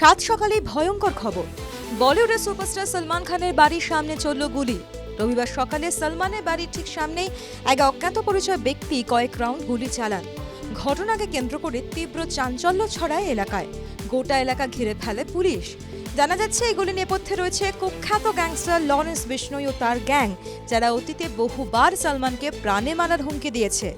সাত সকালে ভয়ঙ্কর খবর। বলিউডের সুপারস্টার সলমান খানের বাড়ির সামনে চলল গুলি। রবিবার সকালে সলমানের বাড়ির ঠিক সামনেই এক অজ্ঞাত পরিচয় ব্যক্তি কয়েক রাউন্ড গুলি চালান। ঘটনাকে কেন্দ্র করে তীব্র চাঞ্চল্য ছড়ায় এলাকায়। গোটা এলাকা ঘিরে ফেলে পুলিশ। জানা যাচ্ছে এগুলি নেপথ্যে রয়েছে কুখ্যাত গ্যাংস্টার লরেন্স বিষ্ণই ও তার গ্যাং, যারা অতীতে বহুবার সলমানকে প্রাণে মারার হুমকি দিয়েছে।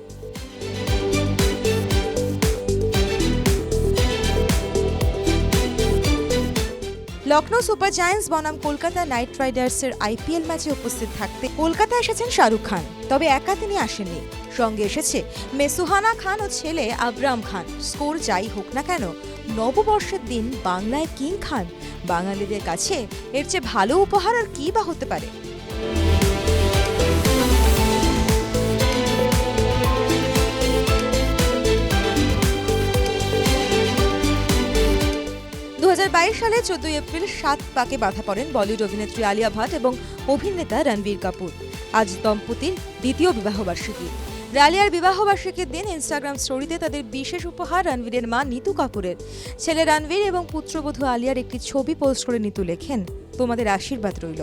লখনৌ সুপার জায়ান্টস বনাম কলকাতা নাইট রাইডার্সের আইপিএল ম্যাচে উপস্থিত থাকতে কলকাতা এসেছেন শাহরুখ খান। তবে একা তিনি আসেননি। সঙ্গে এসেছে মেসুহানা খান ও ছেলে আবরাম খান। স্কোর যাই হোক না কেন, নববর্ষের দিন বাংলায় কিং খান। বাঙালিদের কাছে এর চেয়ে ভালো উপহার আর কি বা হতে পারে? সালে চোদ্দই এপ্রিল সাত পাকে বাধা পড়েন বলিউড অভিনেত্রী আলিয়া ভাট এবং অভিনেতা রণবীর কাপুর। আজ দম্পতির দ্বিতীয় বিবাহবার্ষিকী। রালিয়ার বিবাহবার্ষিকীর দিন ইনস্টাগ্রাম স্টোরিতে তাদের বিশেষ উপহার রণবীরের মা নিতু কাপুরের। ছেলে রণবীর এবং পুত্রবধূ আলিয়ার একটি ছবি পোস্ট করে নিতু লেখেন, তোমাদের আশীর্বাদ রইল।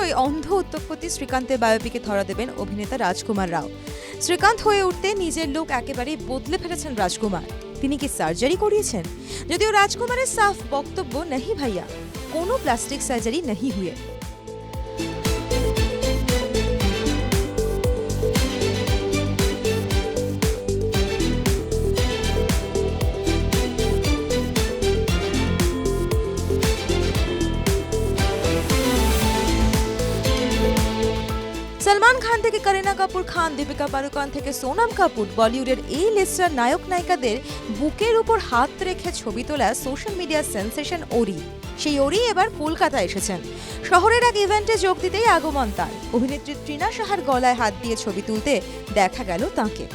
শীঘ্রই অন্ধ উত্তপতি শ্রীকান্তের বায়োপিকে ধরা দেবেন অভিনেতা রাজকুমার রাও। শ্রীকান্ত হয়ে উঠতে নিজের লোক একেবারেই বদলে ফেলেছেন রাজকুমার। তিনি কি সার্জারি করিয়েছেন? যদিও রাজকুমারের সাফ বক্তব্য নাহি ভাইয়া। কোনো প্লাস্টিক সার্জারি নাহি হুয়ে। সলমান খান থেকে করিনা কাপুর, খান দীপিকা পাড়ুকোন থেকে সোনাম কাপুর, বলিউডের এই লিস্টার নায়ক নায়িকাদের বুকের উপর হাত রেখে ছবি তোলা সোশ্যাল মিডিয়া সেন্সেশন ওরি। সেই ওরি এবার কলকাতা এসেছেন। শহরের এক ইভেন্টে যোগ দিতেই আগমন তার। অভিনেত্রী ট্রিনা সাহার গলায় হাত দিয়ে ছবি তুলতে দেখা গেল তাকে।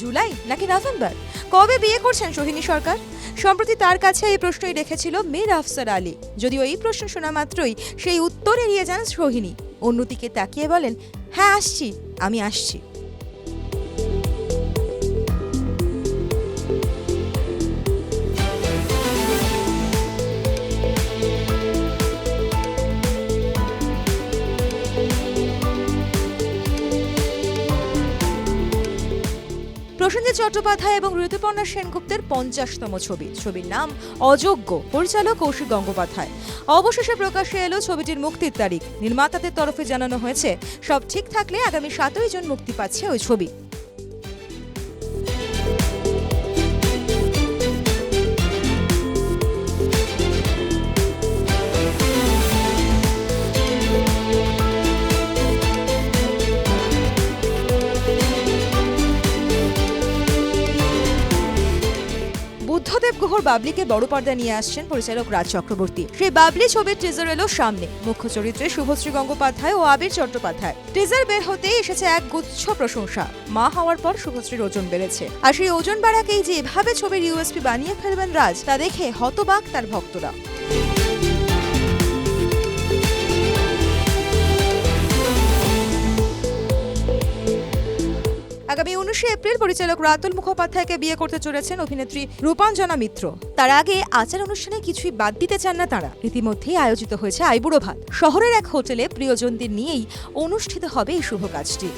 জুলাই নাকি নভেম্বর? কবে বিয়ে করছেন সোহিনী সরকার? সম্প্রতি তার কাছে এই প্রশ্নই রেখেছিল মীর আফসার আলী। যদিও এই প্রশ্ন শোনা মাত্রই সেই উত্তর এড়িয়ে যান সোহিনী। অন্যদিকে তাকিয়ে বলেন হ্যাঁ আসছি, আমি আসছি। প্রসেনজিৎ চট্টোপাধ্যায় এবং ঋতুপর্ণা সেনগুপ্তের পঞ্চাশতম ছবি। ছবির নাম অযোগ্য। পরিচালক কৌশিক গঙ্গোপাধ্যায়। অবশেষে প্রকাশে এলো ছবিটির মুক্তির তারিখ। নির্মাতাদের তরফে জানানো হয়েছে, সব ঠিক থাকলে আগামী সাতই জুন মুক্তি পাচ্ছে ওই ছবি। গুহর বাবলিকে বড় পর্দা নিয়ে আসছেন পরিচালক রাজ চক্রবর্তী। সেই বাবলি ছবির টিজার এলো সামনে। মুখ্য চরিত্রে শুভশ্রী গঙ্গোপাধ্যায় ও আবির চট্টোপাধ্যায়। টিজার বের হতেই এসেছে এক গুচ্ছ প্রশংসা। মা হওয়ার পর শুভশ্রীর ওজন বেড়েছে। আর সেই ওজন বাড়াকেই যে এভাবে ছবির ইউএসপি বানিয়ে ফেলবেন রাজ, তা দেখে হতবাক তার ভক্তরা। উনিশে এপ্রিল পরিচালক রাতুল মুখোপাধ্যায়কে বিয়ে করতে চলেছেন অভিনেত্রী রূপাঞ্জনা মিত্র। তার আগে আচার অনুষ্ঠানে কিছুই বাদ দিতে চান না তারা। ইতিমধ্যেই আয়োজিত হয়েছে আইবুড়ো ভাত। শহরের এক হোটেলে প্রিয়জনদের নিয়েই অনুষ্ঠিত হবে এই শুভ কাজটি।